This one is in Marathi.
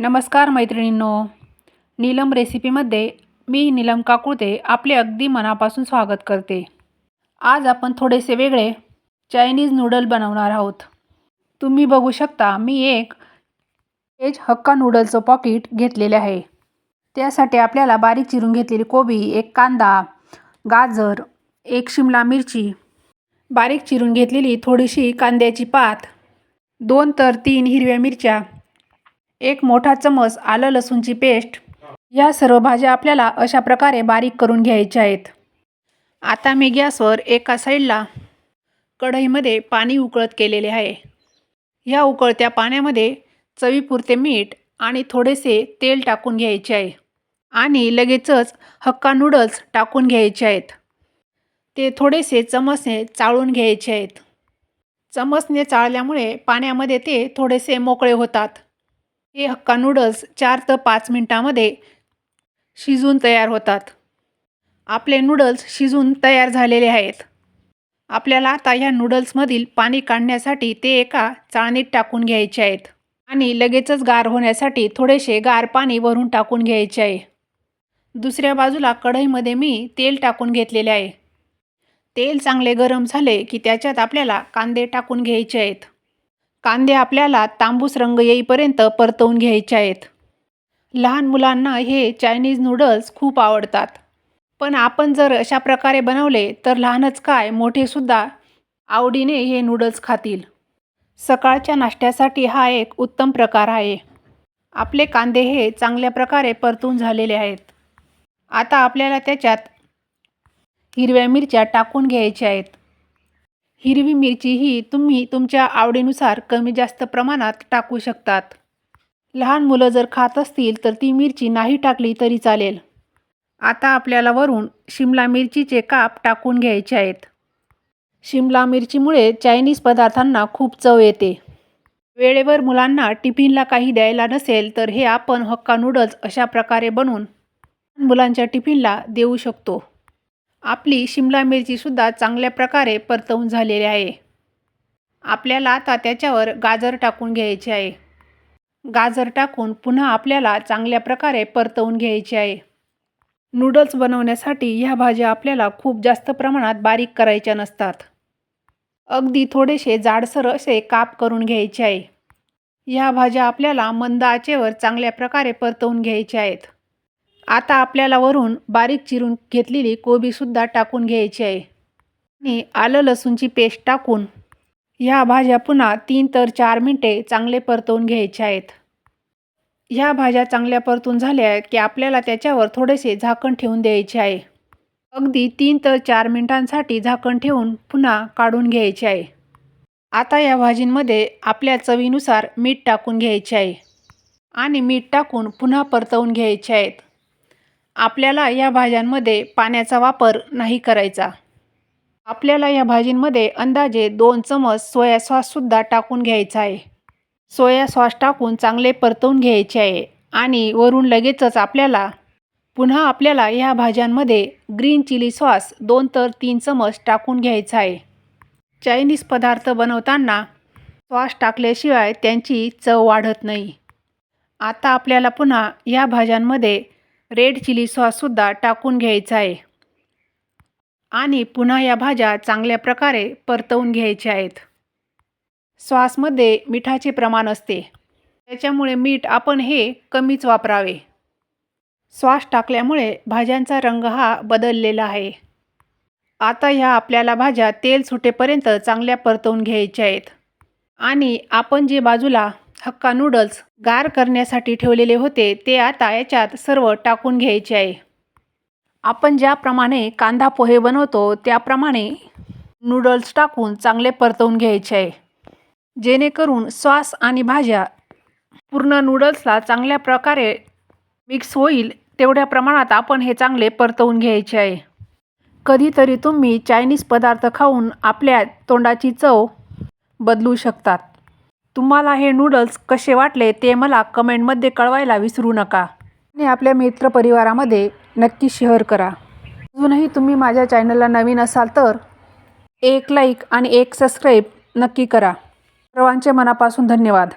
नमस्कार मैत्रिणींनो. नीलम रेसिपीमध्ये मी नीलम काकुळते आपले अगदी मनापासून स्वागत करते. आज आपण थोडेसे वेगळे चायनीज नूडल बनवणार आहोत. तुम्ही बघू शकता मी एक एज हक्का नूडलचं पॉकीट घेतलेले आहे. त्यासाठी आपल्याला बारीक चिरून घेतलेली कोबी एक कांदा गाजर एक शिमला मिरची बारीक चिरून घेतलेली थोडीशी कांद्याची पात दोन तर तीन हिरव्या मिरच्या एक मोठा चमच आलं लसूणची पेस्ट. या सर्व भाज्या आपल्याला अशा प्रकारे बारीक करून घ्यायच्या आहेत. आता मी गॅसवर एका साईडला कढईमध्ये पाणी उकळत केलेले आहे. ह्या उकळत्या पाण्यामध्ये चवीपुरते मीठ आणि थोडेसे तेल टाकून घ्यायचे आहे. आणि लगेचच हक्का नूडल्स टाकून घ्यायचे आहेत. ते थोडेसे चमचने चाळून घ्यायचे आहेत. चमचने चाळल्यामुळे पाण्यामध्ये ते थोडेसे मोकळे होतात. हे हक्का नूडल्स चार ते पाच मिनटामध्ये शिजून तयार होतात. आपले नूडल्स शिजून तयार झालेले आहेत. आपल्याला आता ह्या नूडल्समधील पाणी काढण्यासाठी ते एका चाळणीत टाकून घ्यायचे आहेत आणि लगेचच गार होण्यासाठी थोडेसे गार पाणी वरून टाकून घ्यायचे आहे. दुसऱ्या बाजूला कढईमध्ये मी तेल टाकून घेतलेले आहे. तेल चांगले गरम झाले की त्याच्यात आपल्याला कांदे टाकून घ्यायचे आहेत. कांदे आपल्याला तांबूस रंग येईपर्यंत परतवून घ्यायचे आहेत. लहान मुलांना हे चायनीज नूडल्स खूप आवडतात. पण आपण जर अशा प्रकारे बनवले तर लहानच काय मोठेसुद्धा आवडीने हे नूडल्स खातील. सकाळच्या नाश्त्यासाठी हा एक उत्तम प्रकार आहे. आपले कांदे हे चांगल्या प्रकारे परतून झालेले आहेत. आता आपल्याला त्याच्यात हिरव्या मिरच्या टाकून घ्यायच्या आहेत. हिरवी मिरची ही तुम्ही तुमच्या आवडीनुसार कमी जास्त प्रमाणात टाकू शकतात. लहान मुलं जर खात असतील तर ती मिरची नाही टाकली तरी चालेल. आता आपल्याला वरून शिमला मिरचीचे काप टाकून घ्यायचे आहेत. शिमला मिरचीमुळे चायनीज पदार्थांना खूप चव येते. वेळेवर मुलांना टिफिनला काही द्यायला नसेल तर हे आपण हक्का नूडल्स अशा प्रकारे बनवून मुलांच्या टिफिनला देऊ शकतो. आपली शिमला मिरचीसुद्धा चांगल्या प्रकारे परतवून झालेली आहे. आपल्याला आता त्याच्यावर गाजर टाकून घ्यायचे आहे. गाजर टाकून पुन्हा आपल्याला चांगल्या प्रकारे परतवून घ्यायचे आहे. नूडल्स बनवण्यासाठी ह्या भाज्या आपल्याला खूप जास्त प्रमाणात बारीक करायच्या नसतात. अगदी थोडेसे जाडसर असे काप करून घ्यायचे आहे. ह्या भाज्या आपल्याला मंद आचेवर चांगल्या प्रकारे परतवून घ्यायच्या आहेत. आता आपल्याला वरून बारीक चिरून घेतलेली कोबीसुद्धा टाकून घ्यायची आहे. आणि आलं लसूणची पेस्ट टाकून ह्या भाज्या पुन्हा तीन तर चार मिनटे चांगले परतवून घ्यायच्या आहेत. ह्या भाज्या चांगल्या परतून झाल्या की आपल्याला त्याच्यावर थोडेसे झाकण ठेवून द्यायचे आहे. अगदी तीन तर चार मिनटांसाठी झाकण ठेवून पुन्हा काढून घ्यायचे आहे. आता या भाजींमध्ये आपल्या चवीनुसार मीठ टाकून घ्यायचे आहे. आणि मीठ टाकून पुन्हा परतवून घ्यायचे आहेत. आपल्याला या भाज्यांमध्ये पाण्याचा वापर नाही करायचा. आपल्याला या भाजींमध्ये अंदाजे दोन चमच सोया सॉससुद्धा टाकून घ्यायचा आहे. सोया सॉस टाकून चांगले परतवून घ्यायचे आहे आणि वरून लगेचच आपल्याला पुन्हा आपल्याला या भाज्यांमध्ये ग्रीन चिली सॉस दोन तर तीन चमच टाकून घ्यायचा आहे. चायनीज पदार्थ बनवताना सॉस टाकल्याशिवाय त्यांची चव वाढत नाही. आता आपल्याला पुन्हा या भाज्यांमध्ये रेड चिली सॉससुद्धा टाकून घ्यायचा आहे. आणि पुन्हा या भाज्या चांगल्या प्रकारे परतवून घ्यायच्या आहेत. सॉसमध्ये मिठाचे प्रमाण असते. त्याच्यामुळे मीठ आपण हे कमीच वापरावे. सॉस टाकल्यामुळे भाज्यांचा रंग हा बदललेला आहे. आता ह्या आपल्याला भाज्या तेल सुटेपर्यंत चांगल्या परतवून घ्यायच्या आहेत. आणि आपण जे बाजूला हक्का नूडल्स गार करण्यासाठी ठेवलेले होते ते आता याच्यात सर्व टाकून घ्यायचे आहे. आपण ज्याप्रमाणे कांदा पोहे बनवतो त्याप्रमाणे नूडल्स टाकून चांगले परतवून घ्यायचे आहे. जेणेकरून सॉस आणि भाज्या पूर्ण नूडल्सला चांगल्या प्रकारे मिक्स होईल तेवढ्या प्रमाणात आपण हे चांगले परतवून घ्यायचे आहे. कधीतरी तुम्ही चायनीज पदार्थ खाऊन आपल्या तोंडाची चव बदलू शकतात. तुम्हाला हे नूडल्स कसे वाटले ते मला कमेंटमध्ये कळवायला विसरू नका. आणि आपल्या मित्रपरिवारामध्ये नक्की शेअर करा. अजूनही तुम्ही माझ्या चॅनलला नवीन असाल तर एक लाईक आणि एक सबस्क्राईब नक्की करा. सर्वांचे मनापासून धन्यवाद.